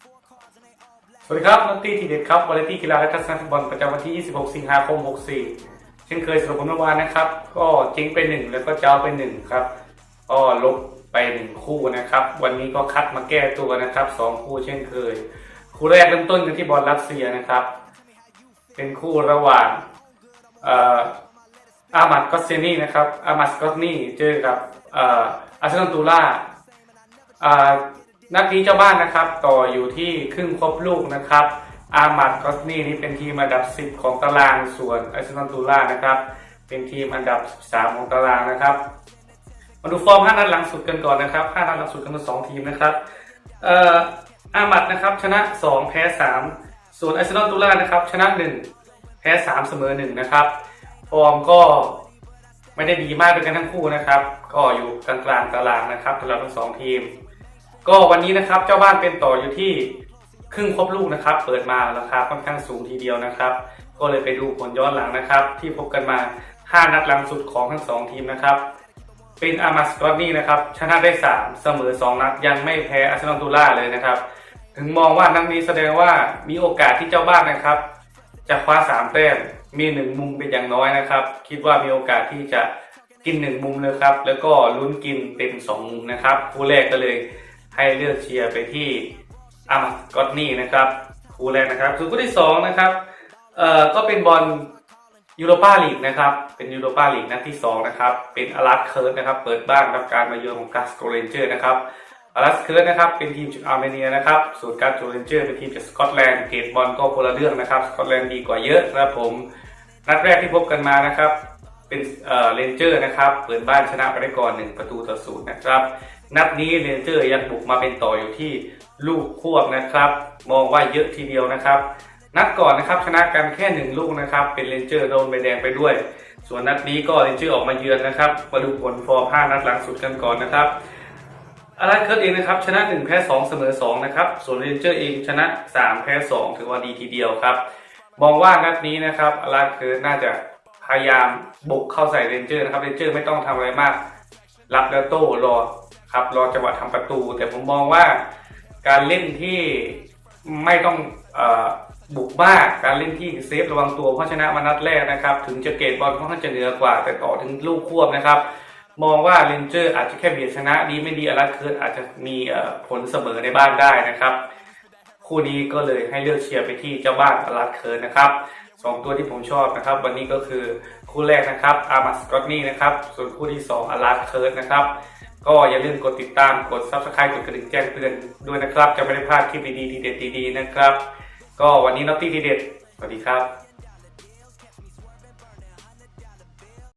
สวัสดีครับนักตีทีเด็ดครับวาเลนตี้กีฬาและทัศนฟุตบอลประจำวันที่ 26 สิงหาคม 64 เช่นเคยสำหรับผลเมื่อวานนะครับ ก็เจ๊งไปหนึ่งแล้วก็เจ้าไปหนึ่งครับ ก็ลบไปหนึ่งคู่นะครับ วันนี้ก็คัดมาแก้ตัวนะครับสองคู่เช่นเคย คู่แรกเริ่มต้นกันที่บอลรัสเซียนะครับ เป็นคู่ระหว่างอามัดกอสเซนีนะครับอามัดกอสนี่เจอกับอาร์เซนอลตูล่า นัดนี้เจ้าบ้านนะครับ ต่ออยู่ที่ครึ่งครบลูกนะครับ อามัดกอสนี่นี่เป็นทีมอันดับ 10 ของตารางส่วนอาร์เซนอลตูล่านะครับ เป็นทีมอันดับ13ของตารางนะครับ มาดูฟอร์ม5นัดหลังสุดกันก่อนนะครับ5นัดหลังสุดกันทั้งสองทีมนะครับเอ่ออามัดนะครับชนะ 2 แพ้ 3 ส่วนอาร์เซนอลตูล่านะครับชนะ 1 แพ้ 3 เสมอ 1 นะครับ ฟอร์มก็ไม่ได้ดีมากด้วยกันทั้งคู่นะครับ ก็อยู่กลางๆตารางนะครับสำหรับทั้งสองทีม ก็วันนี้นะครับเจ้าบ้านเป็นต่ออยู่ที่ครึ่งครบลูกนะครับ เปิดมาราคาค่อนข้างสูงทีเดียวนะครับ ก็เลยไปดูผลย้อนหลังนะครับ ที่พบกันมา 5 นัดหลังสุดของทั้งสองทีมนะครับ เป็นอามาสกอตนี่นะครับชนะได้ 3 เสมอ 2 นัด ยังไม่แพ้อาร์เซนอลตูล่าเลยนะครับ ถึงมองว่านัดนี้แสดงว่ามีโอกาสที่เจ้าบ้านนะครับ จะคว้า 3 แต้มมี 1 มุมเป็นอย่างน้อยนะครับ คิดว่ามีโอกาสที่จะกิน 1 มุมเลยครับแล้วก็ลุ้นกินเต็ม 2 มุมนะครับคู่แรกก็เลย ให้เลือกเชียร์ไปที่อามสกอตนี่นะครับคู่แรกนะครับส่วนคู่ที่2นะครับเอ่อก็เป็นบอลยูโรปาลีกนะครับเป็นยูโรปาลีกนัดที่2นะครับเป็นอารัสเคิร์ดนะครับเปิดบ้านรับการมาเยือนของกาสโกเรนเจอร์นะครับอารัสเคิร์ดนะครับเป็นทีมจากอาร์เมเนียนะครับส่วนกาสโกเรนเจอร์เป็นทีมจากสกอตแลนด์เกตบอลก็คนละเรื่องนะครับสกอตแลนด์ดีกว่าเยอะนะครับผมนัดแรกที่พบกันมานะครับเป็นเอ่อเรนเจอร์นะครับเปิดบ้านชนะไปได้ก่อน 1 ประตูต่อศูนย์นะครับ นัดนี้เรนเจอร์ยังบุกมาเป็นต่ออยู่ที่ลูกควบนะครับ มองว่าเยอะทีเดียวนะครับ นัดก่อนนะครับชนะกันแค่หนึ่งลูกนะครับ เป็นเรนเจอร์โดนใบแดงไปด้วย ส่วนนัดนี้ก็เรนเจอร์ออกมาเยือนนะครับมาดูผลฟอร์ม5นัดหลังสุดกันก่อนนะครับอารันเคิร์ดเองนะครับชนะ1แพ้2เสมอ2นะครับส่วนเรนเจอร์เองชนะ 3 แพ้2ถือว่าดีทีเดียวครับ มองว่านัดนี้นะครับอารันเคิร์ดน่าจะพยายามบุกเข้าใส่เรนเจอร์นะครับเรนเจอร์ไม่ต้องทำอะไรมาก รับแล้วโต้รอ ครับรอจังหวะทำประตู แต่ผมมองว่าการเล่นที่ไม่ต้องอบุกมากการเล่นที่เซฟระวังตัวเพราะชนะมานัดแรกนะครับ ถึงจะเกตบอลค่อนข้างจะเหนือกว่า แต่ต่อถึงลูกควบนะครับ มองว่าเรนเจอร์อาจจะแค่เบียดชนะดีไม่ดีอารัตเคิร์อาจจะมีผลเสมอในบ้านได้นะครับ คู่นี้ก็เลยให้เลือกเชียร์ไปที่เจ้าบ้านอารัตเคิร์นะครับสองตัวที่ผมชอบนะครับ วันนี้ก็คือคู่แรกนะครับอาร์มัสกอตนี่นะครับ ส่วนคู่ที่สองอารัตเคิร์นะครับ ก็อย่าลืมกดติดตามกด subscribe กดกระดิ่งแจ้งเตือนด้วยนะครับ จะไม่ได้พลาดคลิปดีๆทีเด็ดดีๆนะครับ ก็วันนี้น็อตตี้ทีเด็ดสวัสดีครับ